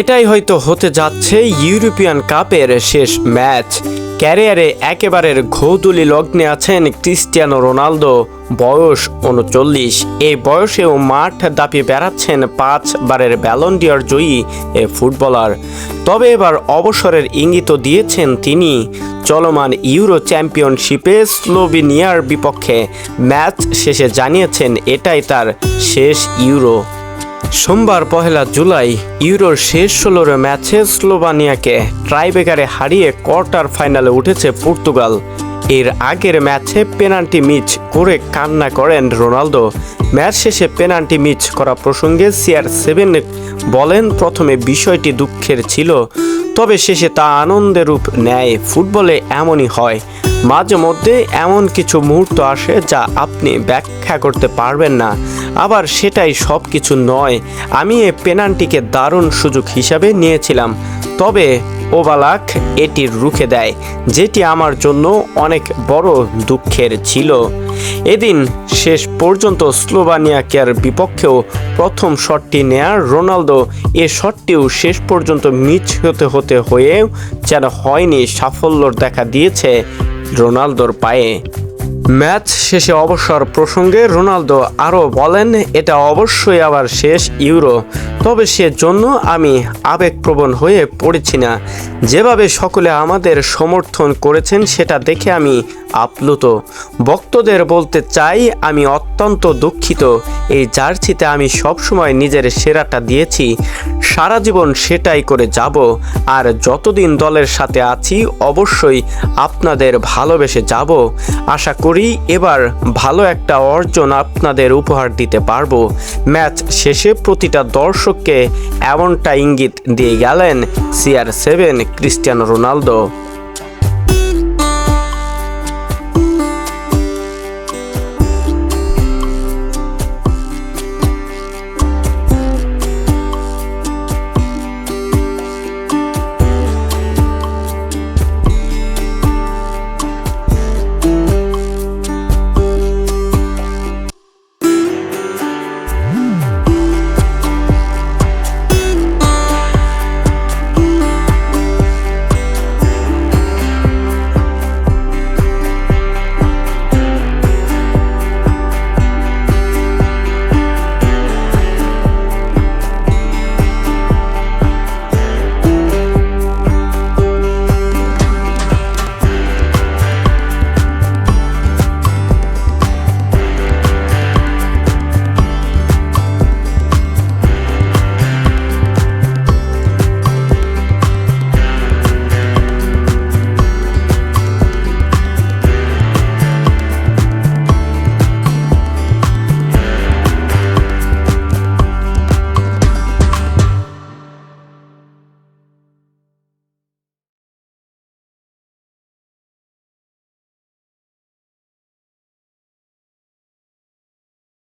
এটাই হয়তো হতে যাচ্ছে ইউরোপিয়ান কাপের শেষ ম্যাচ। ক্যারিয়ারে একেবারের ঘৌদুলি লগ্নে আছেন ক্রিস্টিয়ানো রোনালদো, বয়স উনচল্লিশ। এই বয়সেও মাঠ দাপিয়ে বেড়াচ্ছেন পাঁচবারের ব্যালন্ডিয়ার জয়ী এ ফুটবলার। তবে এবার অবসরের ইঙ্গিত দিয়েছেন তিনি। চলমান ইউরো চ্যাম্পিয়নশিপে স্লোভেনিয়ার বিপক্ষে ম্যাচ শেষে জানিয়েছেন এটাই তার শেষ ইউরো সোমবার পহেলা জুলাই ইউরোর শেষ ষোলোর ম্যাচে স্লোভানিয়াকে ট্রাইবেকারে হারিয়ে কোয়ার্টার ফাইনালে উঠেছে পর্তুগাল। এর আগের ম্যাচে পেনাল্টি মিচ করে কান্না করেন রোনালদো। ম্যাচ শেষে পেনাল্টি মিচ করা প্রসঙ্গে সিআর সেভেন বলেন, প্রথমে বিষয়টি দুঃখের ছিল, তবে শেষে তা আনন্দের রূপ নেয়। ফুটবলে এমনই হয়। মাঝে মধ্যে এমন কিছু মুহূর্ত আসে যা আপনি ব্যাখ্যা করতে পারবেন না। আবার সেটাই সব কিছু নয়। আমি এ পেনাল্টিকে দারুণ সুযোগ হিসাবে নিয়েছিলাম। তবে ওবালাক এটি রুখে দেয়, যেটি আমার জন্য অনেক বড় দুঃখের ছিল। এদিন শেষ পর্যন্ত স্লোভানিয়াকের বিপক্ষেও প্রথম শটটি নেয়ার রোনালদো এ শটটিও শেষ পর্যন্ত মিচ হতে হতে হয়েও যেন হয়নি সাফল্যর দেখা দিয়েছে রোনালদোর পায়ে। ম্যাচ শেষে অবসর প্রসঙ্গে রোনালদো আরও বলেন, এটা অবশ্যই আবার শেষ ইউরো। তবে সেজন্য আমি আবেগপ্রবণ হয়ে পড়েছি না। যেভাবে সকলে আমাদের সমর্থন করেছেন, সেটা দেখে আমি আপ্লুত। ভক্তদের বলতে চাই, আমি অত্যন্ত দুঃখিত। এই জার্সিতে আমি সবসময় নিজের সেরাটা দিয়েছি। সারা জীবন সেটাই করে যাব। আর যতদিন দলের সাথে আছি, অবশ্যই আপনাদের ভালোবেসে যাব। আশা করি, এবার ভালো একটা অর্জন আপনাদের উপহার দিতে পারব। ম্যাচ শেষে প্রতিটা দর্শককে এমনটা ইঙ্গিত দিয়ে গেলেন সিআর সেভেন ক্রিস্টিয়ানো রোনালদো।